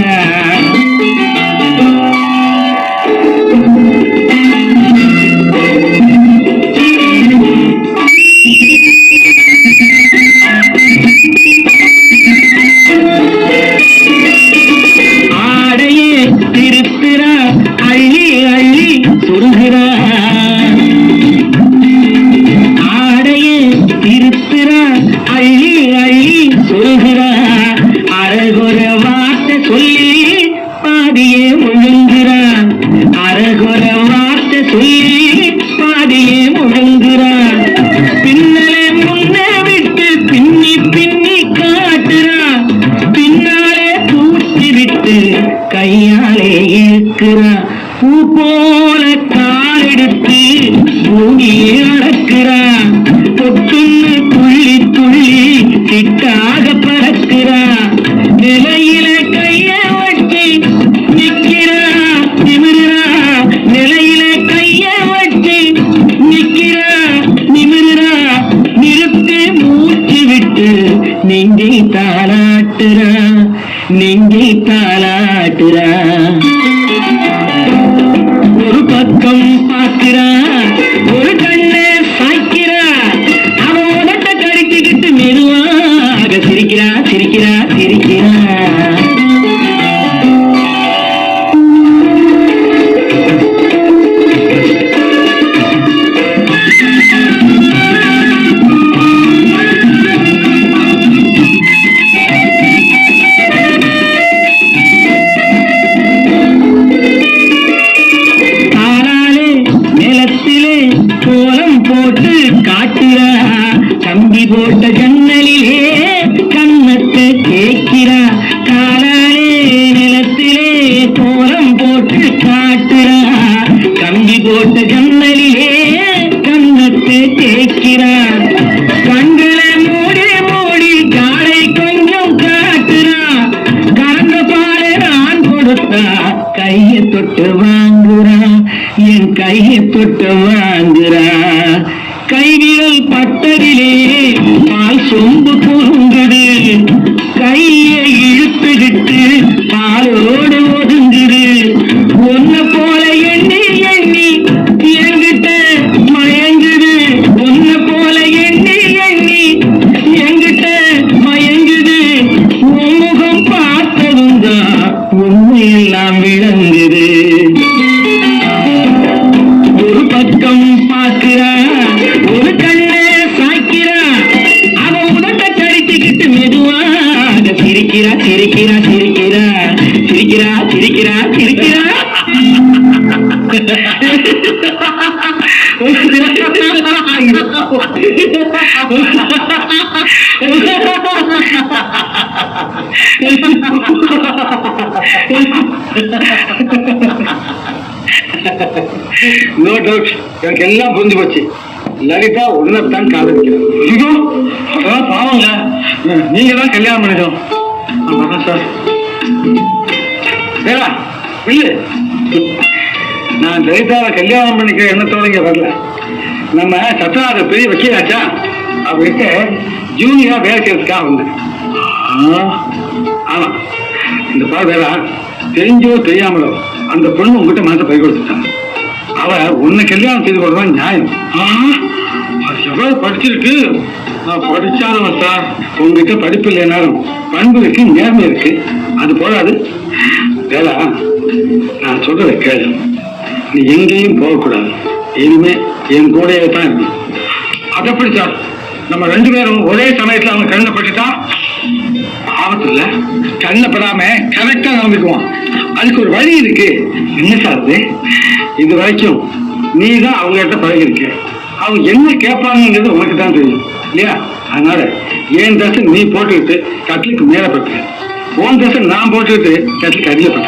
Yeah. நடக்கிற பூ போல காலெடுத்து தூங்கியே நடக்கிற தொட்டுன்னு துள்ளி துள்ளி திட்டாக பறக்கிற நிலையில கைய வச்சு நிக்கிறா நிமிரா நிலையில கைய வச்சு நிக்கிறா நிமிரா நிறுத்து மூச்சு விட்டு நெஞ்சை தாளாட்டுறா நெஞ்சை தாளாட்டுறா. பக்கம் பார்க்கிறா ஒரு கண்ணை சாய்க்கிறா. அவன் உதட்ட கடிச்சுக்கிட்டு மெதுவாக சிரிக்கிறா சிரிக்கிறா சிரிக்கிறா. கம்பி போட்ட ஜன்னலிலே கண்ணத்து கேட்கிறா காலாலே நிலத்திலே கோலம் போட்டு காட்டுறா. கம்பி போட்ட ஜன்னலிலே கண்ணத்து கேட்கிறா கண்களை மூடி மூடி காலை கொஞ்சம் காட்டுறா. கறந்த பாலை நான் கொடுத்தா கைய தொட்டு வாங்குறா. என் கையை தொட்டு வாங்குறா. கைவிரல் பட்டதிலே பால் சொம்பு பொருங்குது கையை இழுத்துகிட்டு சிரிக்கிறா சிரிக்கிறா சிரிக்கிறா. சிரிக்கிறா சிரிக்கிறா சிரிக்கிறா. நோ டவுட் எனக்கு எல்லாம் புரிஞ்சு போச்சு லலிதா உடனே தான் காதலிக்கிறேன் பாவங்க நீங்க தான் கல்யாணம் பண்ணிக்கணும் நான் வரேன் நான் லலிதாவை கல்யாணம் பண்ணிக்கிற எண்ணத்தோட இங்க வரல. நம்ம சத்யநாத பெரிய வக்கீலாச்சா? அவர்கிட்ட ஜூனியரா வேலை செய்யறதுக்காக வந்தேன். ஆ, ஆமா. இந்த பாரு வேறா தெரிஞ்சோ தெரியாமலோ அந்த பொண்ணு உங்ககிட்ட மனசை பறி கொடுத்துட்டான் அவ உன்னை கல்யாணம் செய்து கொள்றதான் நியாயம். ஆ, அது எவ்வளவு படிச்சிருக்கு? நான் படிச்சாலும் சார். உங்ககிட்ட படிப்பு இல்லைனாலும் பண்பு இருக்கு நேர்மை இருக்கு. அது போதாது. வேலா நான் சொல்றத கேளு. நீ எங்கேயும் போகக்கூடாது. இனிமே என் கூடையே தான் இருக்கணும். அது எப்படி சார்? நம்ம ரெண்டு பேரும் ஒரே சமயத்தில் அவன் கண்ணை பட்டுட்டா ஆபத்தில் இல்ல கண்ணை படாம கரெக்டாக நடந்துக்குவான். அதுக்கு ஒரு வழி இருக்கு. என்ன சார் அது இது வரைக்கும் நீ தான் அவங்க கிட்ட பழகிருக்க அவங்க என்ன கேட்பாங்கங்கிறது உனக்கு தான் தெரியும். இல்லையா? அதனால என் தசை நீ போட்டுக்கிட்டு கட்டிலுக்கு மேலே பட்டுக்க? உன் தசை நான் போட்டுக்கிட்டு கட்டிலுக்கு அடியில்